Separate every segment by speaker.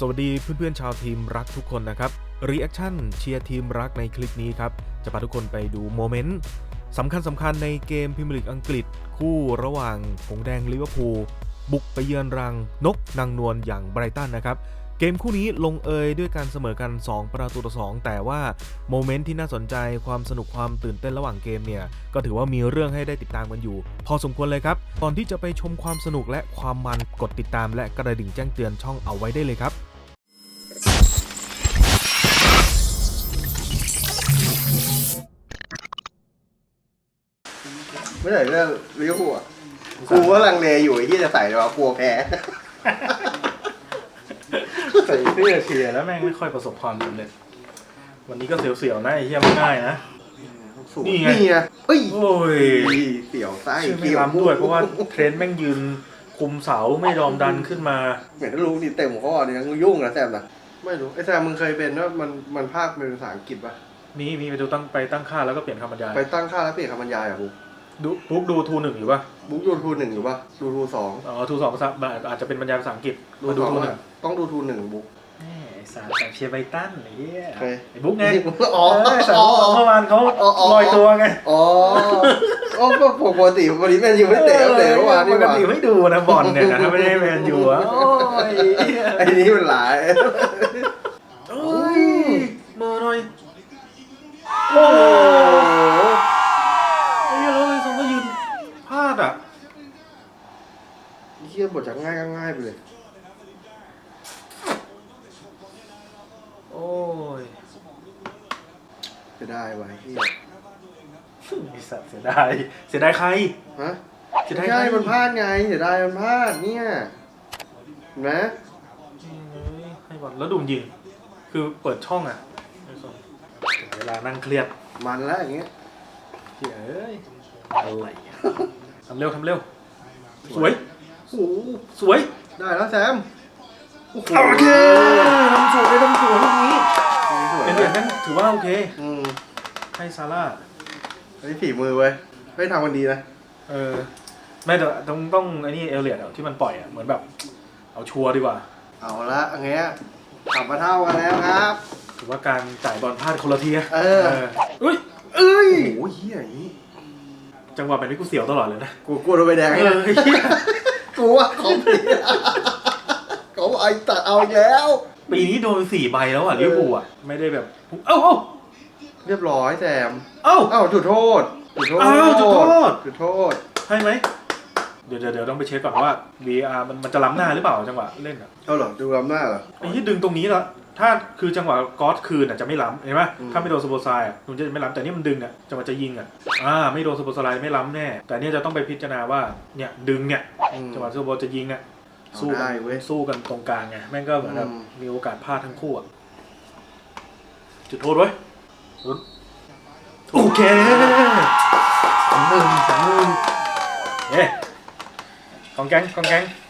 Speaker 1: สวัสดีเพื่อนๆชาวทีมรักทุกคนนะครับรีแอคชั่นเชียร์ทีมรักในคลิปนี้ครับ จะพาทุกคนไปดูโมเมนต์สำคัญสำคัญในเกมพิมลิกอังกฤษ คู่ระหว่างหงแดงลิเวอร์พูลบุกไปเยือนรังนกนางนวลอย่างไบรตันนะครับ เกมคู่นี้ลงเอยด้วยการเสมอกัน 2 ประตูต่อ 2 แต่ว่าโมเมนต์ที่น่าสนใจความสนุกความตื่นเต้นระหว่างเกมเนี่ย ก็ถือว่ามีเรื่องให้ได้ติดตามกันอยู่ พอสมควรเลยครับก่อนที่จะไปชมความสนุกและความมันกดติดตามและกระดิ่งแจ้งเตือนช่องเอาไว้ได้เลยครับ
Speaker 2: ไม่ใส่เรื่องลิเวอร์พูลอะกูก็ลังเลอยู่ไอ้ที่จะใส่แต่ว่ากลัวแพ้
Speaker 3: ใส่เสื้อเชียร์แล้วแม่งไม่ค่อยประสบความสำเร็จ วันนี้ก็เสียวๆนะไอ้เหี้ยไม่ง่ายนะ
Speaker 2: สูง
Speaker 3: นี่ไง
Speaker 2: นี่ไงเฮ้ย
Speaker 3: โอ้ย
Speaker 2: เสียวไส้
Speaker 3: ชื่อไม่
Speaker 2: เกี่ยว
Speaker 3: ล้ำด้วยเพราะว่าเทรนต์แม่งยืนคุมเสาไม่ยอมดันขึ้นมา
Speaker 2: เหมือนรู้นี่เต็มข้อเนี่ยยังยุ่งนะแซมนะไม่รู้ไอ้แซมมึงเคยเป็นว่ามันมันภาคเป็นภาษาอังกฤษปะ
Speaker 3: มีมีไปดูตั้งไปตั้งค่าแล้วก็เปลี่ยนคำบรรยาย
Speaker 2: ไปตั้งค่าแล้วเปลี่ยนคำบรรยายอะบุ๊ก
Speaker 3: ดูบุ๊กดูทูหนึ่งอยู่ป่ะ
Speaker 2: บุ๊กดูทูหนึ่งอยู่ปะดูทูสอง
Speaker 3: อ๋อทูสองภาษาอาจจะเป็นบรรยายภาษาอังกฤษ
Speaker 2: ดู
Speaker 3: มาดู
Speaker 2: สอง
Speaker 3: ทูหนึ่ง
Speaker 2: อะต้องดูทูหนึ่งบุ๊ก
Speaker 3: แหม่ไอ้สารแต่เชียร์ไบรตันไอ้เหี้ย
Speaker 2: ใคร
Speaker 3: ไอ้บุ๊กไง
Speaker 2: อ๋อ
Speaker 3: เออสารบอกเมื่อวานเขา
Speaker 2: อ๋ออ๋อ
Speaker 3: ลอยตัวไง
Speaker 2: อ๋ออ๋อก็ปกติวันนี้แมนยูไม่เตะเตะเมื่อวานนี่
Speaker 3: ป
Speaker 2: ห
Speaker 3: ก
Speaker 2: ว่า
Speaker 3: ติไม่ดูนะบอลเนี่ยนะไม่ได้แมนยูอะโอ้ย
Speaker 2: ไอ้นี้มันหลาย
Speaker 3: โอ้ยมาหน่อย
Speaker 2: โอ้โห
Speaker 3: ไอ้เหี้ยแล้วเลยทรงก็ยืนพลา ดอะ
Speaker 2: เฮียบทจากง่ายก็ง่ายไปเลย
Speaker 3: โอ้ย
Speaker 2: จะได้ไว้เฮีย
Speaker 3: ไอสัตว์เสียดายเสียดายใคร
Speaker 2: ฮะ
Speaker 3: เสียดาย
Speaker 2: ใช่
Speaker 3: ใคร
Speaker 2: มันพลาดไงเสียดายมันพลาดเนี่ยเห็นไหม
Speaker 3: ให้บอลแล้วดูมันยิง คือเปิดช่องอะไอ้ทรงถึงเวลานั่งเครียด
Speaker 2: มันแล้วอย่างเงี้ย
Speaker 3: เฮ้ยเอ้ยอะไรอะ ทำเร็วทำเร็ว สวย
Speaker 2: โอ้โห
Speaker 3: สวย
Speaker 2: ได้แล้วแซม โอ้โห
Speaker 3: โอเคทำสวยทำสวยลูกนี้
Speaker 2: สวย
Speaker 3: เป็น
Speaker 2: เว้
Speaker 3: เด็
Speaker 2: ย
Speaker 3: กนั้นถือว่าโอเค
Speaker 2: อืม
Speaker 3: ให้ซาร่า
Speaker 2: อันนี้ฝีมือเว้ยไม่ทำกันดีนะ
Speaker 3: เออไม่แต่ต้องต้องไอ้นี่เอลเลียดที่มันปล่อยอะเหมือนแบบ เอาชัวร์ดีกว่า
Speaker 2: เอาละอย่างเงี้ยกลับมาเท่ากันแล้วครับ
Speaker 3: ถือว่าการจ่ายบอลพลาดคนละทีอะ
Speaker 2: เออ
Speaker 3: เอ้ย
Speaker 2: เอ้ยโอ้โหเฮียอย่างนี้
Speaker 3: จังหวะแบบนี้กูเสียวตลอดเลยนะ
Speaker 2: กูกลัวโดนใบแดง
Speaker 3: เออเหี้ย
Speaker 2: กูว่าเขาผิดเขาไอ้ตัดเอาอีกแล้ว
Speaker 3: ปีนี้โดนสี่ใบแล้วอะลิเวอร์พูลอะไม่ได้แบบเอ้าเอ้า
Speaker 2: เรียบร้อยแซม
Speaker 3: เอ้า
Speaker 2: เอ้าจุดโทษจุดโทษ
Speaker 3: อ้าวจุดโทษ
Speaker 2: จุดโทษ
Speaker 3: ให้ไหมเดี๋ยวเดี๋ยวเดี๋ยวต้องไปเช็คก่อนว่า VR มันมันจะล้ำหน้าหรือเปล่าจังหวะเล่นอะ
Speaker 2: เอาเหรอดูลำหน้าเหรอ
Speaker 3: ไอ้ที่ดึงตรงนี้แล้ว ถ้าคือจังหวะก๊อตคืนอะจะไม่ล้ำเห็นไหม
Speaker 2: อืม
Speaker 3: ถ้าไม่โดนสโบไซายอะมันจะไม่ล้ำแต่นี่มันดึงอะจังหวะจะยิงอะอ่าไม่โดนสโบไซายไม่ล้ำแน่ แต่เนี่ยจะต้องไปพิจารณาว่าเนี่ยดึงเนี่ย
Speaker 2: อืม
Speaker 3: จังหวะสโบจะยิงเนี่ย
Speaker 2: เอา
Speaker 3: สู้กั
Speaker 2: ได้
Speaker 3: น
Speaker 2: เว้ย
Speaker 3: สู้กันตรงกลางไงแม่งก็เหมือนแบบ
Speaker 2: อืม
Speaker 3: มีโอกาสพลาดทั้งคู่อะจุดโทษไว้ยลุ้นโอเค
Speaker 2: สองหนึ่งสองหนึ่ง
Speaker 3: เฮ้กองแก๊งกองแก๊ง
Speaker 2: สบาย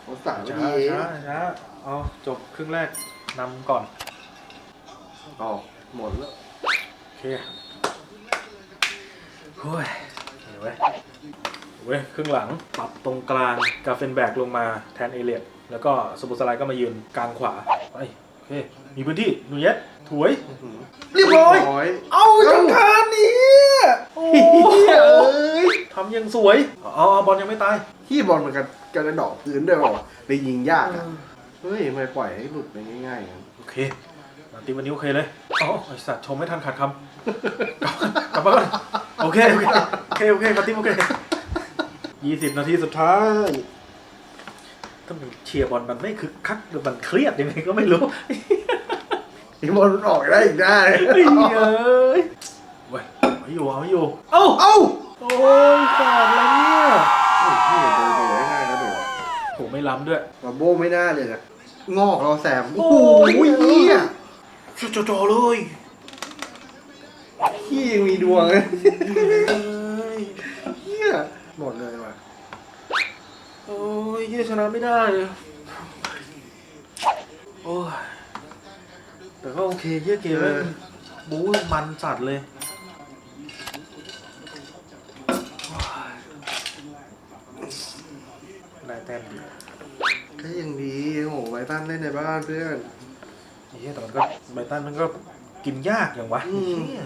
Speaker 2: นะเขาสั่งไม่
Speaker 3: ช้า
Speaker 2: ดีเอง
Speaker 3: ช้าช้าเอาจบครึ่งแรกนำก่อน
Speaker 2: ออกหมดแล้ว
Speaker 3: โอเคโอ้ยเดี๋ยวเว้ยเว้ยครึ่งหลังปรับตรงกลางกาเฟนแบกลงมาแทนเอเลียดแล้วก็สมุทรสไลด์ก็มายืนกลางขวาไปโอเคมีพื้นที่นูเยสถวย เรียบร้อย เอาจังการนี่โอ้
Speaker 2: เฮียเอ้ย
Speaker 3: ทำยังสวยเอาเอาบอลยังไม่ตาย
Speaker 2: ที่บอลมันกันกระดอกพื้นด้วยเปล่าวะเลยยิงยากอะเฮ้ยทำไมปล่อยให้หลุดไปง่ายๆงั้น
Speaker 3: โอเคมาตีวันนี้โอเคเลยอ๋อไอสัตว์ชมไม่ทันขาดคำกลับกลับมาก่อนโอเคโอเคโอเคโอเคครับทีมโอเคยี่สิบนาทีสุดท้ายถ้ามันเชียร์บอลมันไม่คึกคักหรือมันเครียดยังไงก็ไม่รู้
Speaker 2: ที่บอลมันออกได้อีกได้
Speaker 3: เฮ้ยเอ้ยเว้ยเอาไม่อยู่เอาไม่อยู่เอ้า
Speaker 2: เอ้า
Speaker 3: โอ้ยขาดแล้วเนี่ย
Speaker 2: โอ้ยพี่เดินไปไว้ง่ายนะเดี๋ยว
Speaker 3: โหไม่ล้ำด้วย
Speaker 2: บาโบไม่น่าเลยนะงอกเราแซมโอ้
Speaker 3: โอ้
Speaker 2: โห
Speaker 3: ย
Speaker 2: เฮีย
Speaker 3: จ่อๆเลย
Speaker 2: พี่ยังมีดวงเลย
Speaker 3: เอ้ย
Speaker 2: เฮียหมดเลยว่ะ
Speaker 3: โอ้ยเฮียชนะไม่ได้เลยโอ้ยแต่ก็โอเคเฮียเกมแม่งบู๊มันจัดเลยได้ แต้มเดียว
Speaker 2: ก็ยังดีโอ้โหไวตันเล่นในบ้านเพื่อน
Speaker 3: เฮ้ยแต่มันก็ไบรตันมันก็กินยากอย่างวะ
Speaker 2: อืม
Speaker 3: เหี้ย